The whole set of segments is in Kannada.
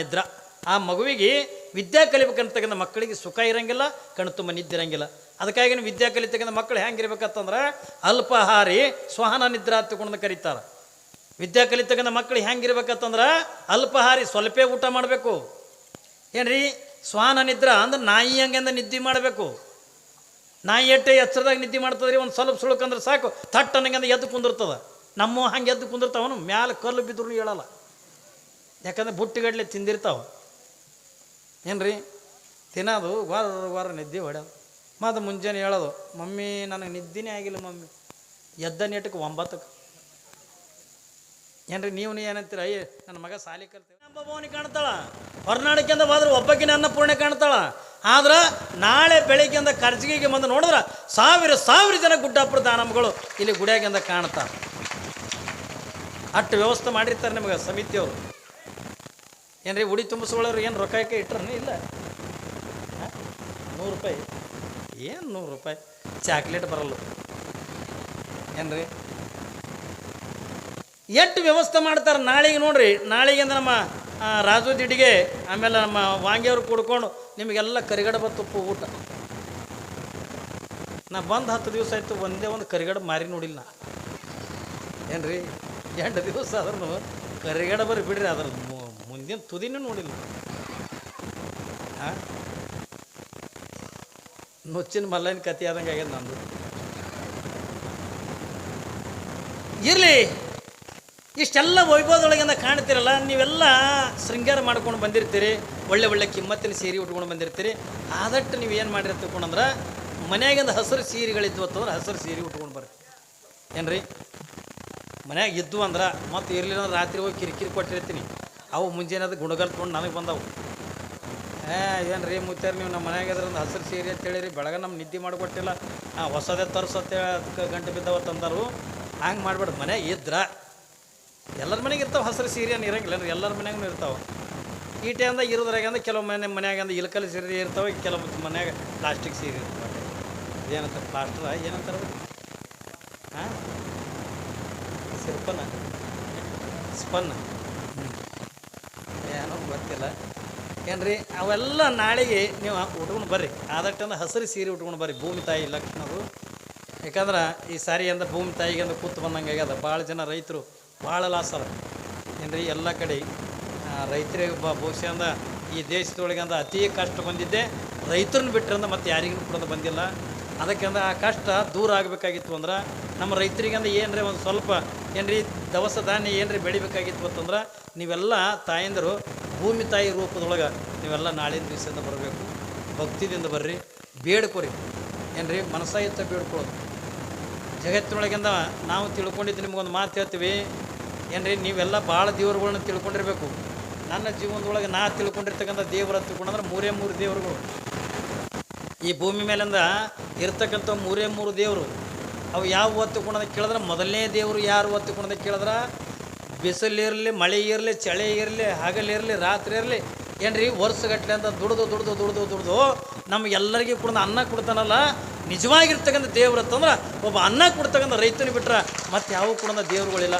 ನಿದ್ರಾ. ಆ ಮಗುವಿಗೆ ವಿದ್ಯಾ ಕಲಿಬೇಕಂತಕ್ಕಂಥ ಮಕ್ಕಳಿಗೆ ಸುಖ ಇರಂಗಿಲ್ಲ, ಕಣ್ಣು ತುಂಬ ನಿದ್ದಿರಂಗಿಲ್ಲ ಅದಕ್ಕಾಗಿ ವಿದ್ಯಾ ಕಲಿತಕ್ಕಂಥ ಮಕ್ಕಳು ಹೆಂಗಿರ್ಬೇಕಂತಂದ್ರೆ ಅಲ್ಪಾಹಾರಿ ಸ್ವಹನ ನಿದ್ರಾ ಅಂತಕೊಂಡು ಕರೀತಾರೆ. ವಿದ್ಯಾ ಕಲಿತಕ್ಕಂಥ ಮಕ್ಕಳು ಹೆಂಗಿರ್ಬೇಕಂತಂದ್ರೆ ಅಲ್ಪಾಹಾರಿ ಸ್ವಲ್ಪೇ ಊಟ ಮಾಡಬೇಕು. ಏನ್ರಿ? ಸ್ವಾನ ನಿದ್ರ ಅಂದ್ರೆ ನಾಯಿ ಹಂಗಂದ ನಿದ್ದೆ ಮಾಡಬೇಕು. ನಾಯಿ ಎಟ್ಟೆ ಎಚ್ಚರದಾಗ ನಿದ್ದೆ ಮಾಡ್ತದ್ರಿ, ಒಂದು ಸ್ವಲ್ಪ ಸುಳುಕಂದ್ರೆ ಸಾಕು. ಥಟ್ ಅನ್ನಂಗಂದ ಎದ್ದು ಕುಂದಿರ್ತದೆ. ನಮ್ಮ ಹಂಗೆ ಎದ್ದು ಕುಂದಿರ್ತಾವನು, ಮ್ಯಾಲೆ ಕಲ್ಲು ಬಿದ್ರು ಹೇಳಲ್ಲ. ಯಾಕಂದ್ರೆ ಬುಟ್ಟಿಗಡ್ಲೆ ತಿಂದಿರ್ತಾವ. ಏನ್ರಿ? ತಿನ್ನೋದು ವಾರ ವಾರ ನಿದ್ದೆ ಹೊಡ್ಯೋದು. ಮತ್ತು ಮುಂಜಾನೆ ಹೇಳೋದು, ಮಮ್ಮಿ, ನನಗೆ ನಿದ್ದೆನೇ ಆಗಿಲ್ಲ ಮಮ್ಮಿ. ಎದ್ದ ನೆಟಕ್ಕೆ ಒಂಬತ್ತಕ್ಕೆ. ಏನ್ರಿ, ನೀವು ಏನಂತೀರ, ಅಯ್ಯ, ನನ್ನ ಮಗ ಸಾಲಿ ಕಲ್ತೇವೆ ಭವನಿ ಕಾಣ್ತಾಳ. ಹೊರನಾಡಕ್ಕಿಂದ ಹೋದ್ರೆ ಒಬ್ಬಕ್ಕಿನ ಅನ್ನಪೂರ್ಣೆ ಕಾಣ್ತಾಳ. ಆದ್ರೆ ನಾಳೆ ಬೆಳಿಗ್ಗೆಂದ ಖರ್ಚಿಗೆ ಬಂದು ನೋಡಿದ್ರೆ ಸಾವಿರ ಸಾವಿರ ಜನ ಗುಡ್ಡಾಪುರ ದಾನಮ್ಮಗಳು ಇಲ್ಲಿ ಗುಡಿಯಾಗಿಂದ ಕಾಣ್ತಾವೆ. ಅಷ್ಟು ವ್ಯವಸ್ಥೆ ಮಾಡಿರ್ತಾರೆ ನಿಮಗೆ ಸಮಿತಿಯವರು. ಏನ್ರಿ ಉಡಿ ತುಂಬಿಸ್ಕೊಳ್ಳೋರು ಏನು ರೊಕ್ಕಕ್ಕೆ ಇಟ್ರನೇ? ಇಲ್ಲ? ನೂರು ರೂಪಾಯಿ. ಏನು ನೂರು ರೂಪಾಯಿ? ಚಾಕ್ಲೇಟ್ ಬರಲ್ಲ. ಏನ್ರಿ? ಎಷ್ಟು ವ್ಯವಸ್ಥೆ ಮಾಡ್ತಾರೆ ನಾಳೆಗೆ ನೋಡ್ರಿ. ನಾಳೆಗೆ ಅಂದ್ರೆ ನಮ್ಮ ರಾಜು ದಿಡಿಗೆ, ಆಮೇಲೆ ನಮ್ಮ ವಾಂಗಿಯವ್ರು ಕುಡ್ಕೊಂಡು ನಿಮಗೆಲ್ಲ ಕರಿಗಡ ತುಪ್ಪು ಊಟ. ನಾ ಬಂದು ಹತ್ತು ದಿವಸ ಆಯಿತು, ಒಂದೇ ಒಂದು ಕರಿಗಡ ಮಾರಿ ನೋಡಿಲ್ಲ ನಾ. ಏನ್ರಿ? ಎಂಟು ದಿವಸ ಆದ್ರೂ ಕರಿಗಡ ಬರ್ರಿ ಬಿಡ್ರಿ ಅದ್ರ ಮುಂದಿನ ತುದಿನೂ ನೋಡಿಲ್ಲ? ನುಚ್ಚಿನ ಮಲ್ಲನ ಕತಿ ಆದಂಗೆ ಆಗ್ಯದ ನಂದು. ಇರಲಿ, ಇಷ್ಟೆಲ್ಲ ವೈಭವದೊಳಗಿಂದ ಕಾಣ್ತಿರಲ್ಲ, ನೀವೆಲ್ಲ ಶೃಂಗಾರ ಮಾಡ್ಕೊಂಡು ಬಂದಿರ್ತೀರಿ, ಒಳ್ಳೆ ಒಳ್ಳೆ ಕಿಮ್ಮತ್ತಿನ ಸೀರೆ ಉಟ್ಕೊಂಡು ಬಂದಿರ್ತೀರಿ. ಆದಟ್ಟು ನೀವು ಏನು ಮಾಡಿರಿ ತಿಳ್ಕೊಂಡಂದ್ರೆ ಮನ್ಯಾಗಿಂದ ಹಸಿರು ಸೀರೆಗಳಿದ್ವು ಅಂತಂದ್ರೆ ಹಸಿರು ಸೀರೆ ಉಟ್ಕೊಂಡು ಬರ್ರಿ. ಏನ್ರಿ? ಮನ್ಯಾಗ ಇದ್ದು ಅಂದ್ರೆ, ಮತ್ತೆ ಇರಲಿಲ್ಲ ರಾತ್ರಿ ಹೋಗಿ ಕಿರಿಕಿರಿ ಕೊಟ್ಟಿರ್ತೀನಿ. ಅವು ಮುಂಜಾನೆ ಅದು ಗುಣಗಲ್ ತೊಗೊಂಡು ನನಗೆ ಬಂದವು. ಏ ಏನು ರೀ ಮುತ್ತಾರ ನೀವು ನಮ್ಮ ಮನ್ಯಾಗ ಒಂದು ಹಸಿರು ಸೀರೆ ಅಂತ ಹೇಳಿರಿ, ಬೆಳಗ ನಮ್ಮ ನಿದ್ದೆ ಮಾಡಿಕೊಟ್ಟಿಲ್ಲ. ಹಾಂ ಹೊಸದೇ ತರಿಸತ್ತೆ ಅದಕ್ಕೆ ಗಂಟೆ ಬಿದ್ದವ ತಂದರು ಹಂಗೆ ಮಾಡ್ಬೇಡ, ಮನೆ ಇದ್ರ. ಎಲ್ಲರ ಮನೆಗೆ ಇರ್ತಾವೆ ಹಸಿರು ಸೀರೆ ಇರಂಗಿಲ್ಲ ರೀ ಎಲ್ಲರ ಮನೆಯಾಗೂ ಇರ್ತಾವೆ. ಈ ಟೈಮ್ದಾಗ ಇರೋದ್ರಾಗಂದ್ರೆ ಕೆಲವು ಮನೆ ಮನ್ಯಾಗ ಅಂದ್ರೆ ಇಲಕಲ್ ಸೀರೆ ಇರ್ತಾವೆ, ಕೆಲವು ಮನ್ಯಾಗ ಪ್ಲಾಸ್ಟಿಕ್ ಸೀರೆ ಇರ್ತವೆ. ಏನಂತ ಪ್ಲಾಸ್ಟರ್, ಏನಂತಾರೆ ಹಾಂ? ಸಿರ್ಪನ ಸ್ಪನ್ನ ಏನೋ ಗೊತ್ತಿಲ್ಲ. ಏನ್ರಿ, ಅವೆಲ್ಲ ನಾಳೆಗೆ ನೀವು ಉಟ್ಕೊಂಡು ಬರ್ರಿ. ಆದಟ್ಟಂದ್ರೆ ಹಸಿರು ಸೀರೆ ಉಟ್ಕೊಂಡು ಬರ್ರಿ. ಭೂಮಿ ತಾಯಿ ಲಕ್ಷ್ಮಣದು ಯಾಕಂದ್ರೆ ಈ ಸಾರಿ ಅಂದ್ರೆ ಭೂಮಿ ತಾಯಿಗೆ ಅಂದ್ರೆ ಕೂತು ಬಂದಂಗೆ ಆಗ್ಯದ. ಭಾಳ ಜನ ರೈತರು ಭಾಳ ಲಾಸ್ ಅದ. ಏನ್ರಿ, ಎಲ್ಲ ಕಡೆ ರೈತರಿಗೆ ಬಹುಶಃ ಅಂದ, ಈ ದೇಶದೊಳಗೆ ಅಂದ ಅತಿ ಕಷ್ಟ ಬಂದಿದ್ದೆ. ರೈತರನ್ನ ಬಿಟ್ಟರೆ ಮತ್ತೆ ಯಾರಿಗೂ ಕೂಡ ಬಂದಿಲ್ಲ. ಅದಕ್ಕೆ ಅಂದ್ರೆ ಆ ಕಷ್ಟ ದೂರ ಆಗಬೇಕಾಗಿತ್ತು ಅಂದ್ರೆ, ನಮ್ಮ ರೈತರಿಗೆ ಅಂದ್ರೆ ಏನ್ರಿ ಒಂದು ಸ್ವಲ್ಪ ಏನ್ರಿ ದವಸ ಧಾನ್ಯ ಏನ್ರಿ ಬೆಳಿಬೇಕಾಗಿತ್ತು ಅಂತಂದ್ರೆ ನೀವೆಲ್ಲ ತಾಯಂದರು ಭೂಮಿ ತಾಯಿ ರೂಪದೊಳಗೆ ನೀವೆಲ್ಲ ನಾಳಿನ ದಿವಸದಿಂದ ಬರಬೇಕು. ಭಕ್ತಿದಿಂದ ಬರ್ರಿ, ಬೇಡ್ಕೊರಿ. ಏನ್ರಿ ಮನಸ್ಸ ಇತ್ತ ಬೇಡ್ಕೊಳ್ಳೋದು. ಜಗತ್ತಿನೊಳಗಿಂದ ನಾವು ತಿಳ್ಕೊಂಡಿದ್ದು ನಿಮಗೊಂದು ಮಾತು ಹೇಳ್ತೀವಿ. ಏನ್ರಿ, ನೀವೆಲ್ಲ ಭಾಳ ದೇವರುಗಳನ್ನ ತಿಳ್ಕೊಂಡಿರಬೇಕು. ನನ್ನ ಜೀವನದೊಳಗೆ ನಾ ತಿಳ್ಕೊಂಡಿರ್ತಕ್ಕಂಥ ದೇವರ ತಿಳ್ಕೊಂಡಂದ್ರೆ ಮೂರೇ ಮೂರು ದೇವರುಗಳು. ಈ ಭೂಮಿ ಮೇಲಿಂದ ಇರ್ತಕ್ಕಂಥ ಮೂರೇ ಮೂರು ದೇವರು, ಅವು ಯಾವ ಒತ್ತುಕೊಂಡದ ಕೇಳಿದ್ರೆ ಮೊದಲನೇ ದೇವರು ಯಾರು ಒತ್ತುಕೊಂಡದ ಕೇಳಿದ್ರೆ? ಬಿಸಿಲಿರಲಿ ಮಳೆ ಇರಲಿ, ಚಳಿ ಇರಲಿ ಹಗಲಿರಲಿ ರಾತ್ರಿ ಇರಲಿ, ಏನ್ರಿ ವರ್ಷಗಟ್ಟಲೆ ಅಂತ ದುಡ್ದು ದುಡ್ದು ದುಡ್ದು ದುಡ್ದು ನಮಗೆಲ್ಲರಿಗೂ ಕೂಡ ಅನ್ನ ಕೊಡ್ತಾನಲ್ಲ, ನಿಜವಾಗಿರ್ತಕ್ಕಂಥ ದೇವ್ರು ಅಂತಂದ್ರೆ ಒಬ್ಬ ಅನ್ನ ಕೊಡ್ತಕ್ಕಂಥ ರೈತನಿಗೆ ಬಿಟ್ರೆ ಮತ್ತೆ ಯಾವ ಕೂಡ ದೇವ್ರುಗಳಿಲ್ಲ.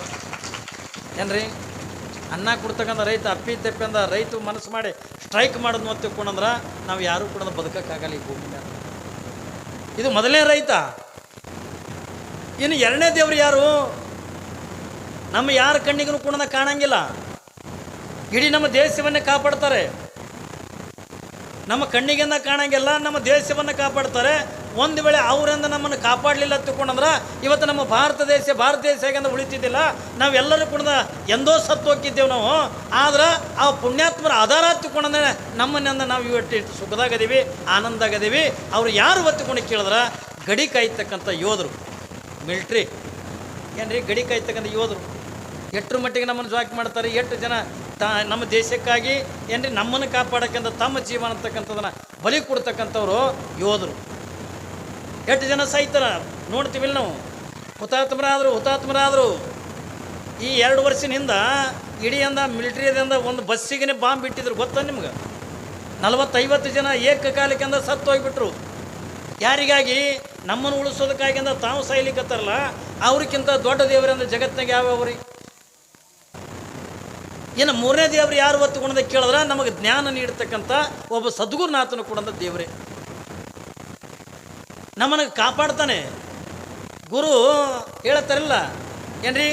ಏನ್ರಿ? ಅನ್ನ ಕೊಡ್ತಕ್ಕಂಥ ರೈತ ಅಪ್ಪಿ ತಪ್ಪಿ ಅಂದ ರೈತ ಮನಸ್ಸು ಮಾಡಿ ಸ್ಟ್ರೈಕ್ ಮಾಡೋದು ಮತ್ತೆ ತಿಳ್ಕೊಂಡಂದ್ರೆ ನಾವು ಯಾರು ಕೂಡ ಬದುಕೋಕ್ಕಾಗಲ್ಲ ಈ ಭೂಮಿ ಇದು ಮೊದಲನೇ ರೈತ. ಇನ್ನು ಎರಡನೇ ದೇವ್ರು ಯಾರು? ನಮ್ಮ ಯಾರ ಕಣ್ಣಿಗೂ ಕೂಡ ಕಾಣಂಗಿಲ್ಲ. ಇಡೀ ನಮ್ಮ ದೇಶವನ್ನೇ ಕಾಪಾಡ್ತಾರೆ. ನಮ್ಮ ಕಣ್ಣಿಗೆಂದ ಕಾಣಂಗಿಲ್ಲ, ನಮ್ಮ ದೇಶವನ್ನು ಕಾಪಾಡ್ತಾರೆ. ಒಂದು ವೇಳೆ ಅವರಿಂದ ನಮ್ಮನ್ನು ಕಾಪಾಡಲಿಲ್ಲ ತಿಳ್ಕೊಂಡಂದ್ರೆ ಇವತ್ತು ನಮ್ಮ ಭಾರತ ದೇಶ ಭಾರತ ದೇಶ ಹೇಗೆಂದ ಉಳಿತಿದ್ದಿಲ್ಲ. ನಾವೆಲ್ಲರೂ ಕೂಡ ಎಂದೋ ಸತ್ತು ಹೋಗಿದ್ದೇವೆ ನಾವು. ಆದ್ರೆ ಆ ಪುಣ್ಯಾತ್ಮರ ಆಧಾರ ತಿಳ್ಕೊಂಡಂದ್ರೆ ನಮ್ಮನ್ನಿಂದ ನಾವು ಇವತ್ತು ಸುಖದಾಗದೀವಿ ಆನಂದಾಗದೀವಿ ಅವರು ಯಾರು ಒತ್ತಿಕೊಂಡು ಕೇಳಿದ್ರೆ? ಗಡಿ ಕಾಯ್ತಕ್ಕಂಥ ಯೋಧರು. ಮಿಲ್ಟ್ರಿ. ಏನ್ರಿ? ಗಡಿ ಕಾಯ್ತಕ್ಕಂಥ ಯೋಧರು. ಎಷ್ಟರ ಮಟ್ಟಿಗೆ ನಮ್ಮನ್ನು ಜಾಕ್ ಮಾಡ್ತಾರೆ ಎಷ್ಟು ಜನ ತಾ, ನಮ್ಮ ದೇಶಕ್ಕಾಗಿ ಏನ್ರಿ ನಮ್ಮನ್ನು ಕಾಪಾಡಕ್ಕಂಥ ತಮ್ಮ ಜೀವನ ಅಂತಕ್ಕಂಥದನ್ನ ಬಲಿ ಕೊಡ್ತಕ್ಕಂಥವ್ರು ಯೋಧರು. ಎಷ್ಟು ಜನ ಸಾಯ್ತಾರ? ನೋಡ್ತೀವಿಲ್ಲ ನಾವು. ಹುತಾತ್ಮರಾದರು ಹುತಾತ್ಮರಾದರು. ಈ ಎರಡು ವರ್ಷದಿಂದ ಇಡೀ ಅಂದ ಮಿಲಿಟ್ರಿದಿಂದ ಒಂದು ಬಸ್ಸಿಗೆ ಬಾಂಬ್ ಇಟ್ಟಿದ್ರು. ಗೊತ್ತಾ ನಿಮ್ಗೆ? ನಲವತ್ತೈವತ್ತು ಜನ ಏಕಕಾಲಕ್ಕಿಂದ ಸತ್ತು ಹೋಗ್ಬಿಟ್ರು ಯಾರಿಗಾಗಿ? ನಮ್ಮನ್ನು ಉಳಿಸೋದಕ್ಕಾಗಿಂದ ತಾವು ಸಾಯ್ಲಿಕ್ಕತ್ತಾರಲ್ಲ ಅವ್ರಿಗಿಂತ ದೊಡ್ಡ ದೇವರಂದ್ರೆ ಜಗತ್ತಿನಾಗ ಯಾವ್ಯಾವ್ರಿ? ಇನ್ನು ಮೂರನೇ ದೇವ್ರು ಯಾರು ಒತ್ತುಕೊಂಡ ಕೇಳಿದ್ರೆ ನಮಗೆ ಜ್ಞಾನ ನೀಡತಕ್ಕಂಥ ಒಬ್ಬ ಸದ್ಗುರುನಾಥನು ಕೂಡ ದೇವರೇ. ನಮ್ಮನ್ನು ಕಾಪಾಡ್ತಾನೆ. ಗುರು ಹೇಳ್ತಾರಲ್ಲ ಏನ್ರಿ?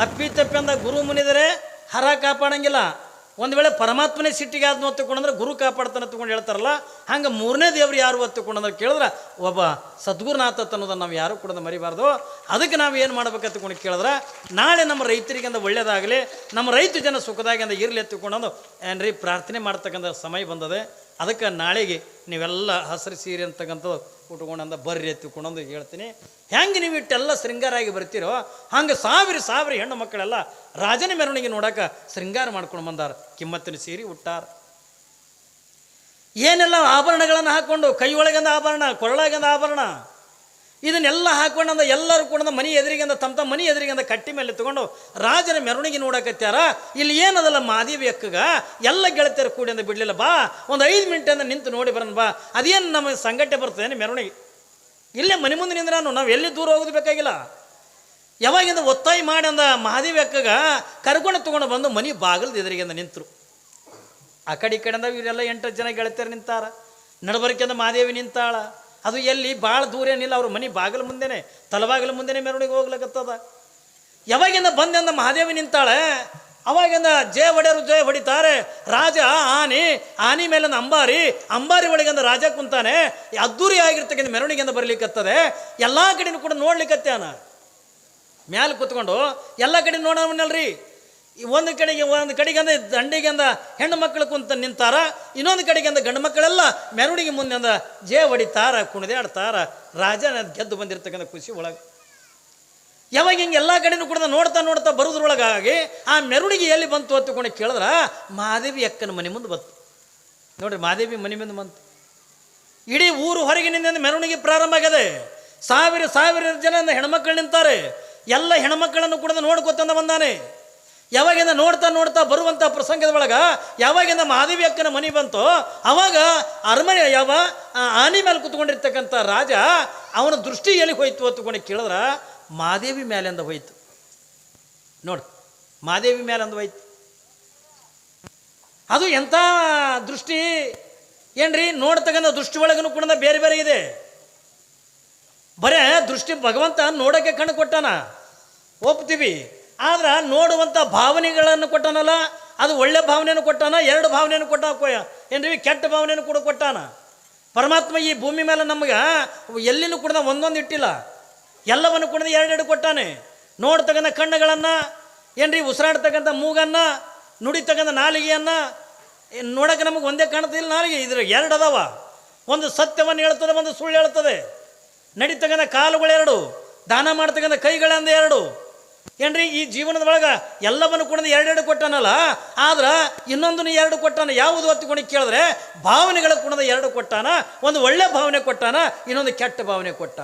ಅಪ್ಪಿ ತಪ್ಪಿ ಅಂದ ಗುರು ಮುನಿದರೆ ಹರ ಕಾಪಾಡಂಗಿಲ್ಲ. ಒಂದು ವೇಳೆ ಪರಮಾತ್ಮನೇ ಸಿಟ್ಟಿಗೆ ಆದ್ನು ಹೊತ್ತುಕೊಂಡಂದ್ರೆ ಗುರು ಕಾಪಾಡ್ತಾನೆ ತಗೊಂಡು ಹೇಳ್ತಾರಲ್ಲ, ಹಂಗೆ ಮೂರನೇ ದೇವ್ರು ಯಾರು ಹೊತ್ತುಕೊಂಡಂದ್ರೆ ಕೇಳಿದ್ರೆ ಒಬ್ಬ ಸದ್ಗುರುನಾಥ ಅನ್ನೋದನ್ನು ನಾವು ಯಾರು ಕೂಡ ಮರಿಬಾರ್ದು. ಅದಕ್ಕೆ ನಾವು ಏನು ಮಾಡ್ಬೇಕಂತ ತಗೊಂಡು ಕೇಳಿದ್ರೆ, ನಾಳೆ ನಮ್ಮ ರೈತರಿಗೆ ಅಂದ ಒಳ್ಳೇದಾಗಲಿ, ನಮ್ಮ ರೈತ ಜನ ಸುಖದಾಗಿ ಅಂದ ಇರಲಿ ಎತ್ತುಕೊಂಡು ಏನ್ರಿ ಪ್ರಾರ್ಥನೆ ಮಾಡ್ತಕ್ಕಂಥ ಸಮಯ ಬಂದದೆ. ಅದಕ್ಕೆ ನಾಳೆಗೆ ನೀವೆಲ್ಲ ಹಸಿರು ಸೀರೆ ಅಂತಕ್ಕಂಥದ್ದು ಉಟ್ಕೊಂಡಂದ ಬರ್ರಿ ಎತ್ತಿಕೊಂಡಂದು ಹೇಳ್ತೀನಿ. ಹೆಂಗೆ ನೀವು ಇಟ್ಟೆಲ್ಲ ಶೃಂಗಾರಾಗಿ ಬರ್ತೀರೋ, ಹಂಗೆ ಸಾವಿರ ಸಾವಿರ ಹೆಣ್ಣು ಮಕ್ಕಳೆಲ್ಲ ರಾಜನ ಮೆರವಣಿಗೆ ನೋಡಕ್ಕೆ ಶೃಂಗಾರ ಮಾಡ್ಕೊಂಡು ಬಂದಾರ. ಕಿಮ್ಮತ್ತಿನ ಸೀರೆ ಉಟ್ಟಾರ. ಏನೆಲ್ಲ ಆಭರಣಗಳನ್ನು ಹಾಕ್ಕೊಂಡು ಕೈ ಒಳಗಂದ ಆಭರಣ, ಕೊರಳಾಗಂದ ಆಭರಣ? ಇದನ್ನೆಲ್ಲ ಹಾಕೊಂಡಂದ ಎಲ್ಲರೂ ಕೂಡ ಮನೆ ಎದುರಿಗಂದ, ತಮ್ಮ ತಮ್ಮ ಮನೆ ಎದುರಿಗಂದ ಕಟ್ಟಿ ಮೇಲೆ ತಗೊಂಡು ರಾಜನ ಮೆರವಣಿಗೆ ನೋಡಕತ್ಯಾರ? ಇಲ್ಲಿ ಏನದಲ್ಲ ಮಾದೇವಿ ಅಕ್ಕಗ? ಎಲ್ಲ ಗೆಳತಿಯರು ಕೂಡಿ ಅಂದ ಬಿಡ್ಲಿಲ್ಲ, ಬಾ, ಒಂದು ಐದು ಮಿನಿಟ್ ನಿಂತು ನೋಡಿ ಬರೋಣ ಬಾ. ಅದೇನು ನಮ್ಮ ಸಂಘಟನೆ ಬರ್ತದೆ ಮೆರವಣಿಗೆ? ಇಲ್ಲೇ ಮನೆ ಮುಂದೆ ನಿಂದ್ರೆ ನಾನು, ನಾವು ಎಲ್ಲಿ ದೂರ ಹೋಗೋದು ಬೇಕಾಗಿಲ್ಲ. ಯಾವಾಗಿಂದ ಒತ್ತಾಯ ಮಾಡಿ ಅಂದ ಮಹಾದೇವಿ ಅಕ್ಕಗ, ಕರ್ಕೊಂಡು ತಗೊಂಡು ಬಂದು ಮನೆ ಬಾಗಿಲ್ದು ಎದುರಿಗಿಂದ ನಿಂತರು. ಆ ಕಡೆ ಈ ಕಡೆಯಿಂದ ಇವರೆಲ್ಲ ಎಂಟು ಜನ ಗೆಳತಿಯರು ನಿಂತಾರ. ನಡಬರ್ಕೆಂದ ಮಹಾದೇವಿ ನಿಂತಾಳ. ಅದು ಎಲ್ಲಿ ಭಾಳ ದೂರ ಏನಿಲ್ಲ, ಅವ್ರ ಮನೆ ಬಾಗಿಲು ಮುಂದೆನೆ, ತಲಬಾಗಿಲು ಮುಂದೆನೆ ಮೆರವಣಿಗೆ ಹೋಗ್ಲಕತ್ತದ. ಯಾವಾಗಿಂದ ಬಂದೆಂದ ಮಹಾದೇವಿ ನಿಂತಾಳೆ, ಅವಾಗಿಂದ ಜಯ ಹೊಡೆಯರು ಜಯ ಹೊಡಿತಾರೆ, ರಾಜ ಆನೆ ಆನೆ ಮೇಲೆ ಅಂಬಾರಿ ಅಂಬಾರಿ ಒಳಗಿಂದ ರಾಜ ಕುಂತಾನೆ, ಅದ್ದೂರಿ ಆಗಿರ್ತಕ್ಕಂಥ ಮೆರವಣಿಗೆಯಿಂದ ಬರ್ಲಿಕ್ಕತ್ತದೆ ಎಲ್ಲ ಕಡೆನೂ ಕೂಡ ನೋಡ್ಲಿಕ್ಕತ್ಯಾನ ಮ್ಯಾಲೆ ಕೂತ್ಕೊಂಡು, ಎಲ್ಲ ಕಡೆ ನೋಡೋಣಲ್ರಿ ಒಂದು ಕಡೆಗೆ ಒಂದು ಕಡೆಗೆ ದಂಡಿಗೆಂದ ಹೆಣ್ಣು ಮಕ್ಕಳು ಕುಂತ ನಿಂತಾರ, ಇನ್ನೊಂದು ಕಡೆಗೆ ಅಂದ ಗಂಡು ಮಕ್ಕಳೆಲ್ಲ ಮೆರವಣಿಗೆ ಮುಂದೆ ಅಂದ ಜೇ ಹೊಡಿತಾರ ಕುಣಿದಾಡ್ತಾರ ರಾಜನ ಗೆದ್ದು ಬಂದಿರ್ತಕ್ಕಂಥ ಖುಷಿ ಒಳಗೆ. ಯಾವಾಗ ಹಿಂಗೆ ಎಲ್ಲ ಕಡೆನೂ ಕೂಡ ನೋಡ್ತಾ ನೋಡ್ತಾ ಬರೋದ್ರೊಳಗಾಗಿ ಆ ಮೆರವಣಿಗೆ ಎಲ್ಲಿ ಬಂತು ಹೊತ್ತುಕೊಂಡು ಕೇಳಿದ್ರ ಮಹಾದೇವಿ ಅಕ್ಕನ ಮನೆ ಮುಂದೆ ಬಂತು. ನೋಡ್ರಿ ಮಹಾದೇವಿ ಮನೆ ಮುಂದೆ ಬಂತು. ಇಡೀ ಊರು ಹೊರಗಿನಿಂದ ಮೆರವಣಿಗೆ ಪ್ರಾರಂಭ ಆಗದೆ. ಸಾವಿರ ಸಾವಿರ ಜನ ಹೆಣ್ಮಕ್ಳು ನಿಂತಾರೆ. ಎಲ್ಲ ಹೆಣ್ಮಕ್ಕಳನ್ನು ಕೂಡ ನೋಡ್ಕೊತಂದ ಬಂದಾನೆ. ಯಾವಾಗಿಂದ ನೋಡ್ತಾ ನೋಡ್ತಾ ಬರುವಂಥ ಪ್ರಸಂಗದ ಒಳಗೆ, ಯಾವಾಗಿಂದ ಮಹಾದೇವಿ ಅಕ್ಕನ ಮನೆ ಬಂತೋ, ಅವಾಗ ಅರಮನೆ ಯಾವ ಆನೆ ಮೇಲೆ ಕುತ್ಕೊಂಡಿರ್ತಕ್ಕಂಥ ರಾಜ ಅವನ ದೃಷ್ಟಿ ಎಲ್ಲಿ ಹೋಯ್ತು ಅಂತಕೊಂಡು ಕೇಳಿದ್ರೆ ಮಹಾದೇವಿ ಮೇಲಿಂದ ಹೋಯ್ತು. ನೋಡಿ ಮಹಾದೇವಿ ಮೇಲಿಂದ ಹೋಯ್ತು. ಅದು ಎಂಥ ದೃಷ್ಟಿ? ಏನ್ರಿ, ನೋಡ್ತಕ್ಕಂಥ ದೃಷ್ಟಿ ಒಳಗೂ ಕೂಡ ಬೇರೆ ಬೇರೆ ಇದೆ. ಬರೇ ದೃಷ್ಟಿ ಭಗವಂತ ನೋಡೋಕ್ಕೆ ಕಣ್ಣು ಕೊಟ್ಟಾನ. ಒಪ್ತೀವಿ. ಆದ್ರೆ ನೋಡುವಂಥ ಭಾವನೆಗಳನ್ನು ಕೊಟ್ಟನಲ್ಲ, ಅದು ಒಳ್ಳೆ ಭಾವನೆಯನ್ನು ಕೊಟ್ಟಾನ, ಎರಡು ಭಾವನೆಯನ್ನು ಕೊಟ್ಟ ಏನ್ರಿ? ಕೆಟ್ಟ ಭಾವನೆಯನ್ನು ಕೂಡ ಕೊಟ್ಟಾನ. ಪರಮಾತ್ಮ ಈ ಭೂಮಿ ಮೇಲೆ ನಮಗೆ ಎಲ್ಲಿನೂ ಕೂಡ ಒಂದೊಂದು ಇಟ್ಟಿಲ್ಲ. ಎಲ್ಲವನ್ನು ಕೂಡ ಎರಡೆರಡು ಕೊಟ್ಟಾನೆ. ನೋಡ್ತಕ್ಕಂಥ ಕಣ್ಣುಗಳನ್ನು, ಏನ್ರಿ? ಉಸಿರಾಡ್ತಕ್ಕಂಥ ಮೂಗನ್ನು, ನುಡಿತಕ್ಕಂಥ ನಾಲಿಗೆಯನ್ನು ನೋಡೋಕೆ ನಮಗೆ ಒಂದೇ ಕಾಣ್ತಿಲ್ಲ ನಾಲಿಗೆ ಇದ್ರ ಎರಡು ಅದಾವ. ಒಂದು ಸತ್ಯವನ್ನು ಹೇಳ್ತದೆ, ಒಂದು ಸುಳ್ಳು ಹೇಳ್ತದೆ. ನಡೀತಕ್ಕಂಥ ಕಾಲುಗಳೆರಡು. ದಾನ ಮಾಡ್ತಕ್ಕಂಥ ಕೈಗಳಂದ ಎರಡು. ಏನ್ರಿ, ಈ ಜೀವನದ ಒಳಗ ಎಲ್ಲವನ್ನು ಕೂಡ ಎರಡೆರಡು ಕೊಟ್ಟನಲ್ಲ? ಆದ್ರೆ ಇನ್ನೊಂದನ್ನು ಎರಡು ಕೊಟ್ಟಾನ, ಯಾವುದು ಹೊತ್ತುಕೊಂಡು ಕೇಳಿದ್ರೆ, ಭಾವನೆಗಳ ಕುಣದ ಎರಡು ಕೊಟ್ಟಾನ, ಒಂದು ಒಳ್ಳೆ ಭಾವನೆ ಕೊಟ್ಟಾನ, ಇನ್ನೊಂದು ಕೆಟ್ಟ ಭಾವನೆ ಕೊಟ್ಟ.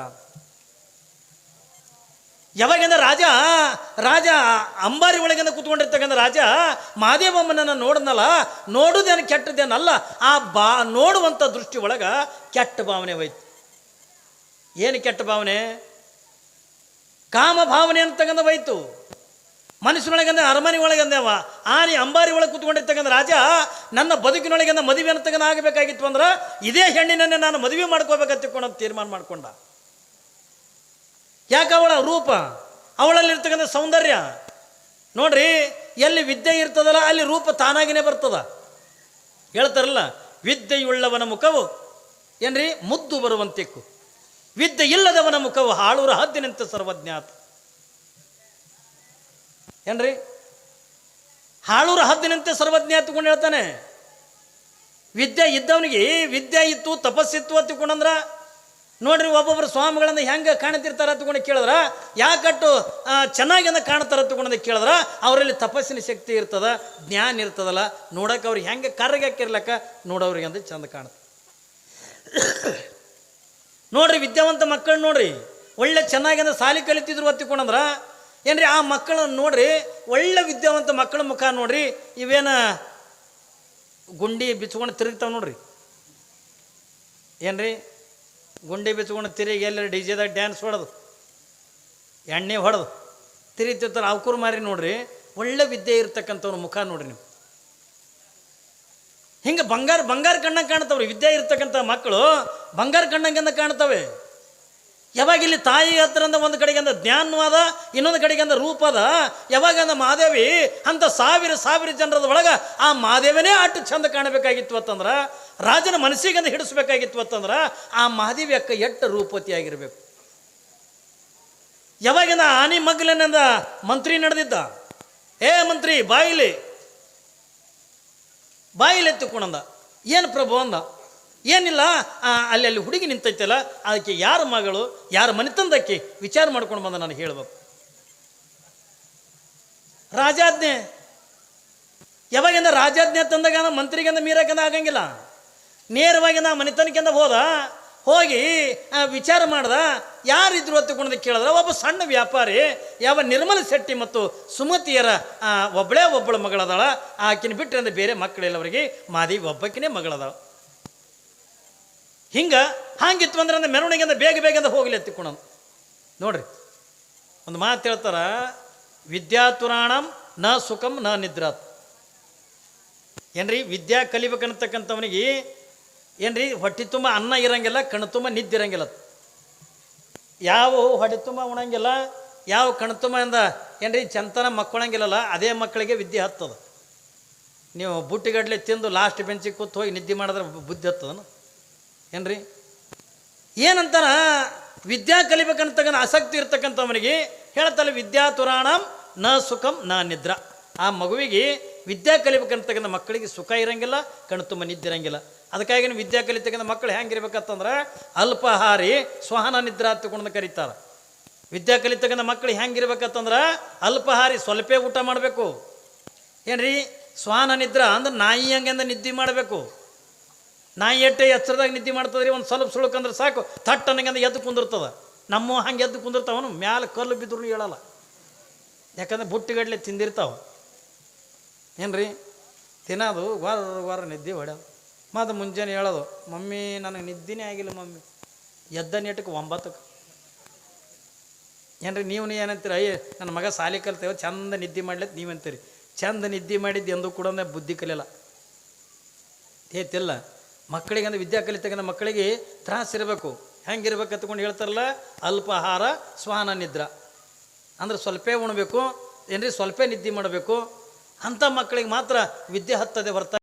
ಯಾವಾಗಿಂದ ರಾಜ ರಾಜ ಅಂಬಾರಿ ಒಳಗಿಂದ ಕೂತ್ಕೊಂಡಿರ್ತಕ್ಕಂಥ ರಾಜ ಮಾದೇವಮ್ಮನನ್ನು ನೋಡಿದ್ನಲ್ಲ, ನೋಡುದೇನು ಕೆಟ್ಟದೇನಲ್ಲ, ಆ ಬಾ, ನೋಡುವಂಥ ದೃಷ್ಟಿ ಒಳಗ ಕೆಟ್ಟ ಭಾವನೆ ಹೋಯ್ತು. ಏನು ಕೆಟ್ಟ ಭಾವನೆ? ಕಾಮ ಭಾವನೆ ಅಂತಕ್ಕಂಥ ಹೋಯ್ತು. ಮನಸ್ಸಿನೊಳಗಂದ ಅರಮನೆ ಒಳಗಂದೇವ ಆನೆ ಅಂಬಾರಿ ಒಳಗೆ ಕೂತ್ಕೊಂಡಿರ್ತಕ್ಕಂಥ ರಾಜ, ನನ್ನ ಬದುಕಿನೊಳಗಿಂದ ಮದುವೆ ಅಂತಕ್ಕಂಥ ಆಗಬೇಕಾಗಿತ್ತು ಅಂದ್ರೆ ಇದೇ ಹೆಣ್ಣಿನನ್ನೇ ನಾನು ಮದುವೆ ಮಾಡ್ಕೋಬೇಕಂತ ತೀರ್ಮಾನ ಮಾಡ್ಕೊಂಡ. ಯಾಕೆ ಅವಳ ರೂಪ? ಅವಳಲ್ಲಿರ್ತಕ್ಕಂಥ ಸೌಂದರ್ಯ. ನೋಡ್ರಿ, ಎಲ್ಲಿ ವಿದ್ಯೆ ಇರ್ತದಲ್ಲ, ಅಲ್ಲಿ ರೂಪ ತಾನಾಗಿನೇ ಬರ್ತದ. ಹೇಳ್ತಾರಲ್ಲ, ವಿದ್ಯೆಯುಳ್ಳವನ ಮುಖವು ಏನ್ರಿ, ಮುದ್ದು ಬರುವಂತಿಕ್ಕು ವಿದ್ಯೆ ಇಲ್ಲದವನ ಮುಖವು ಹಾಳೂರ ಹದ್ದಿನಂತೆ ಸರ್ವಜ್ಞಾತ. ಏನ್ರಿ? ಹಾಳೂರ ಹದ್ದಿನಂತೆ ಸರ್ವಜ್ಞ ತಗೊಂಡು ಹೇಳ್ತಾನೆ. ವಿದ್ಯೆ ಇದ್ದವನಿಗೆ ವಿದ್ಯೆ ಇತ್ತು ತಪಸ್ಸಿತ್ತು ಅಂತ ತಿಳ್ಕೊಂಡಂದ್ರ ನೋಡ್ರಿ ಒಬ್ಬೊಬ್ಬರು ಸ್ವಾಮಿಗಳನ್ನ ಹೆಂಗೆ ಕಾಣ್ತಿರ್ತಾರ ತಗೊಂಡು ಕೇಳಿದ್ರ, ಯಾಕಟ್ಟು ಚೆನ್ನಾಗಿಂದ ಕಾಣ್ತಾರ ತಗೊಂಡು ಕೇಳಿದ್ರ, ಅವರಲ್ಲಿ ತಪಸ್ಸಿನ ಶಕ್ತಿ ಇರ್ತದ, ಜ್ಞಾನ ಇರ್ತದಲ್ಲ ನೋಡಕ್ಕೆ ಅವ್ರಿಗೆ ಹೆಂಗೆ ಕರ್ರಗೆ ಹಾಕಿರ್ಲಕ್ಕ ನೋಡೋರಿಗೆ ಅಂತ ಚಂದ ಕಾಣುತ್ತೆ ನೋಡ್ರಿ ವಿದ್ಯಾವಂತ ಮಕ್ಕಳು ನೋಡ್ರಿ. ಒಳ್ಳೆ ಚೆನ್ನಾಗಿ ಅಂದ್ರೆ ಸಾಲಿ ಕಲಿತಿದ್ರು ಒತ್ತಿಕೊಂಡಂದ್ರ ಏನ್ರಿ ಆ ಮಕ್ಕಳನ್ನ ನೋಡ್ರಿ, ಒಳ್ಳೆ ವಿದ್ಯಾವಂತ ಮಕ್ಕಳ ಮುಖ ನೋಡ್ರಿ, ಇವೇನ ಗುಂಡಿ ಬಿಚ್ಕೊಂಡು ತಿರುಗ್ತಾವ ನೋಡ್ರಿ. ಏನ್ರಿ? ಗುಂಡಿ ಬಿಚ್ಕೊಂಡು ತಿರುಗಿ ಎಲ್ಲರ ಡಿ ಜೆದಾಗ ಡ್ಯಾನ್ಸ್ ಹೊಡೆದು, ಎಣ್ಣೆ ಹೊಡೆದು, ತಿರುಗ್ತಿರ್ತಾರೆ ಅವ್ಕೂರು ಮಾರಿ ನೋಡ್ರಿ, ಒಳ್ಳೆ ವಿದ್ಯೆ ಇರ್ತಕ್ಕಂಥವ್ರ ಮುಖ ನೋಡ್ರಿ ನೀವು. ಹಿಂಗೆ ಬಂಗಾರ ಬಂಗಾರ ಕಣ್ಣಂಗೆ ಕಾಣ್ತಾವ್ರಿ ವಿದ್ಯೆ ಇರ್ತಕ್ಕಂಥ ಮಕ್ಕಳು ಬಂಗಾರ ಕಣ್ಣಂಗೆಂದ ಕಾಣ್ತವೆ ಯಾವಾಗ ಇಲ್ಲಿ ತಾಯಿ ಹತ್ರಂದ ಒಂದು ಕಡೆಗೆ ಅಂದ ಜ್ಞಾನವಾದ ಇನ್ನೊಂದು ಕಡೆಗೆ ಅಂದ ರೂಪ ಅದ, ಯಾವಾಗ ಅಂದ ಮಹಾದೇವಿ, ಅಂತ ಸಾವಿರ ಸಾವಿರ ಜನರದ ಒಳಗೆ ಆ ಮಹಾದೇವನೇ ಅಟ್ಟು ಚಂದ ಕಾಣಬೇಕಾಗಿತ್ತು ಅಂತಂದ್ರೆ, ರಾಜನ ಅಂದ ಹಿಡಿಸ್ಬೇಕಾಗಿತ್ತು ಅಂತಂದ್ರೆ, ಆ ಮಹಾದೇವಿ ಅಕ್ಕ ಎಟ್ಟ ರೂಪತಿ ಆಗಿರಬೇಕು ಯಾವಾಗಿಂದ ಆನಿ ಮಗ್ಲನಿಂದ ಮಂತ್ರಿ ನಡೆದಿದ್ದ? ಏ ಮಂತ್ರಿ, ಬಾಯಿಲಿ. ಬಾಯಿಲಿ ಕುಣಂದ ಏನು ಪ್ರಭು ಅಂದ? ಏನಿಲ್ಲ ಅಲ್ಲಿ ಅಲ್ಲಿ ಹುಡುಗಿ ನಿಂತೈತಲ್ಲ ಅದಕ್ಕೆ ಯಾರ ಮಗಳು, ಯಾರ ಮನೆತಂದಕ್ಕೆ ವಿಚಾರ ಮಾಡ್ಕೊಂಡು ಬಂದ ನಾನು ಹೇಳಬೇಕು. ರಾಜಾಜ್ಞೆ. ಯಾವಾಗಿಂದ ರಾಜಾಜ್ಞೆ ತಂದಾಗ ಮಂತ್ರಿಗಂದ ಮೀರಕಂದ ಆಗಂಗಿಲ್ಲ. ನೇರವಾಗಿ ನಾ ಮನೆತನಕ್ಕಿಂದ ಹೋದ, ಹೋಗಿ ವಿಚಾರ ಮಾಡ್ದ ಯಾರಿದ್ರು ಅಂತ ಗುಣದ ಕೇಳಿದ್ರೆ ಒಬ್ಬ ಸಣ್ಣ ವ್ಯಾಪಾರಿ, ಯಾವ ನಿರ್ಮಲ ಶೆಟ್ಟಿ ಮತ್ತು ಸುಮತಿಯರ ಒಬ್ಬಳೇ ಒಬ್ಬಳು ಮಗಳದಾಳ. ಆಕಿನ ಬಿಟ್ಟರೆ ಅಂದರೆ ಬೇರೆ ಮಕ್ಕಳಿಲ್ಲ ಅವರಿಗೆ ಮಾದಿ ಒಬ್ಬಕಿನೇ ಮಗಳದಾಳ. ಹಿಂಗೆ ಹಾಂಗಿತ್ತು ಅಂದ್ರೆ ಅಂದ್ರೆ ಮೆರವಣಿಗೆ ಅಂದ್ರೆ ಬೇಗ ಬೇಗ ಅಂದ್ರೆ ಹೋಗಲಿ ಎತ್ತಿಕೊಂಡು ನೋಡ್ರಿ, ಒಂದು ಮಾತು ಹೇಳ್ತಾರ ವಿದ್ಯಾತುರಾಣಂ ನ ಸುಖಂ ನ ನಿದ್ರಾತ್. ಏನ್ರಿ, ವಿದ್ಯಾ ಕಲಿಬೇಕನ್ನತಕ್ಕಂಥವನಿಗೆ ಏನ್ರಿ, ಹೊಟ್ಟೆ ತುಂಬ ಅನ್ನ ಇರಂಗಿಲ್ಲ, ಕಣ್ಣು ತುಂಬ ನಿದ್ದಿರಂಗಿಲ್ಲ. ಯಾವ ಹೊಡೆತುಮ ತುಂಬ ಉಣಂಗಿಲ್ಲ, ಯಾವ ಕಣ್ಣು ತುಂಬ ಇಂದ ಏನ್ರಿ ಚಂತನ ಮಕ್ಕಳಂಗಿಲ್ಲಲ್ಲ, ಅದೇ ಮಕ್ಕಳಿಗೆ ವಿದ್ಯೆ ಹತ್ತದ. ನೀವು ಬುಟ್ಟಿಗಡ್ಲೆ ತಿಂದು ಲಾಸ್ಟ್ ಬೆಂಚಿಗೆ ಕೂತು ಹೋಗಿ ನಿದ್ದೆ ಮಾಡಿದ್ರೆ ಬುದ್ಧಿ ಹತ್ತದನು? ಏನ್ರಿ? ಏನಂತಾರ ವಿದ್ಯಾ ಕಲಿಬೇಕಂತಕ್ಕಂಥ ಆಸಕ್ತಿ ಇರ್ತಕ್ಕಂಥವನಿಗೆ ಹೇಳ್ತಲ್ಲ ವಿದ್ಯಾ ತುರಾಣಂ ನ ಸುಖಂ ನ ನಿದ್ರ. ಆ ಮಗುವಿಗೆ ವಿದ್ಯಾ ಕಲಿಬೇಕಂತಕ್ಕಂಥ ಮಕ್ಕಳಿಗೆ ಸುಖ ಇರಂಗಿಲ್ಲ, ಕಣ್ಣು ತುಂಬ ನಿದ್ದಿರಂಗಿಲ್ಲ ಅದಕ್ಕಾಗಿ ವಿದ್ಯಾ ಕಲಿತಕ್ಕಂಥ ಮಕ್ಕಳು ಹೆಂಗಿರ್ಬೇಕಂತಂದ್ರೆ ಅಲ್ಪಾಹಾರಿ ಸ್ವಹನ ನಿದ್ರಾ ತಗೊಂಡು ಕರೀತಾರೆ. ವಿದ್ಯಾ ಕಲಿತಕ್ಕಂಥ ಮಕ್ಕಳು ಹೆಂಗಿರ್ಬೇಕಂತಂದ್ರೆ ಅಲ್ಪಾಹಾರಿ ಸ್ವಲ್ಪೇ ಊಟ ಮಾಡಬೇಕು. ಏನ್ರಿ? ಸ್ವಾನ ನಿದ್ರ ಅಂದ್ರೆ ನಾಯಿ ಹಂಗೆಂದ ನಿದ್ದೆ ಮಾಡಬೇಕು. ನಾಯಿ ಎಟ್ಟೆ ಎಚ್ಚರದಾಗ ನಿದ್ದೆ ಮಾಡ್ತದ್ರಿ, ಒಂದು ಸ್ವಲ್ಪ ಸುಳುಕಂದ್ರೆ ಸಾಕು. ಥಟ್ ಅನ್ನಂಗಂದ ಎದ್ದು ಕುಂದಿರ್ತದ. ನಮ್ಮ ಹಂಗೆ ಎದ್ದು ಕುಂದಿರ್ತಾವನು, ಮ್ಯಾಲೆ ಕಲ್ಲು ಬಿದ್ರು ಹೇಳಲ್ಲ. ಯಾಕಂದ್ರೆ ಬುಟ್ಟಿಗಡ್ಲೆ ತಿಂದಿರ್ತಾವ. ಏನ್ರಿ? ತಿನ್ನೋದು ವಾರ ವಾರ ನಿದ್ದೆ ಹೊಡ್ಯಾವ. ಮತ್ತು ಮುಂಜಾನೆ ಹೇಳೋದು, ಮಮ್ಮಿ, ನನಗೆ ನಿದ್ದೆನೇ ಆಗಿಲ್ಲ ಮಮ್ಮಿ. ಎದ್ದ ನೆಟ್ಟಕ್ಕೆ ಒಂಬತ್ತಕ್ಕೆ ಏನ್ರಿ, ನೀವು ನೀ ಏನಂತೀರ? ಅಯ್ಯ, ನನ್ನ ಮಗ ಸಾಲಿ ಕಲ್ತೇವೆ, ಚಂದ ನಿದ್ದೆ ಮಾಡ್ಲತ್ತ ನೀವು ಅಂತೀರಿ. ಚಂದ ನಿದ್ದೆ ಮಾಡಿದ್ದು ಎಂದೂ ಕೂಡ ಬುದ್ಧಿ ಕಲಿಯಲ್ಲ. ಏತಿಲ್ಲ ಮಕ್ಕಳಿಗೆ ಅಂದರೆ ವಿದ್ಯಾ ಕಲಿತಕ್ಕಂಥ ಮಕ್ಕಳಿಗೆ ತ್ರಾಸ ಇರಬೇಕು. ಹೆಂಗಿರ್ಬೇಕು ಅಂತಕೊಂಡು ಹೇಳ್ತಾರಲ್ಲ, ಅಲ್ಪಾಹಾರ, ಸ್ವಾನ ನಿದ್ರ. ಅಂದ್ರೆ ಸ್ವಲ್ಪೇ ಉಣಬೇಕು, ಏನ್ರಿ, ಸ್ವಲ್ಪ ನಿದ್ದೆ ಮಾಡಬೇಕು. ಅಂಥ ಮಕ್ಕಳಿಗೆ ಮಾತ್ರ ವಿದ್ಯೆ ಹತ್ತದೆ ಹೊರತ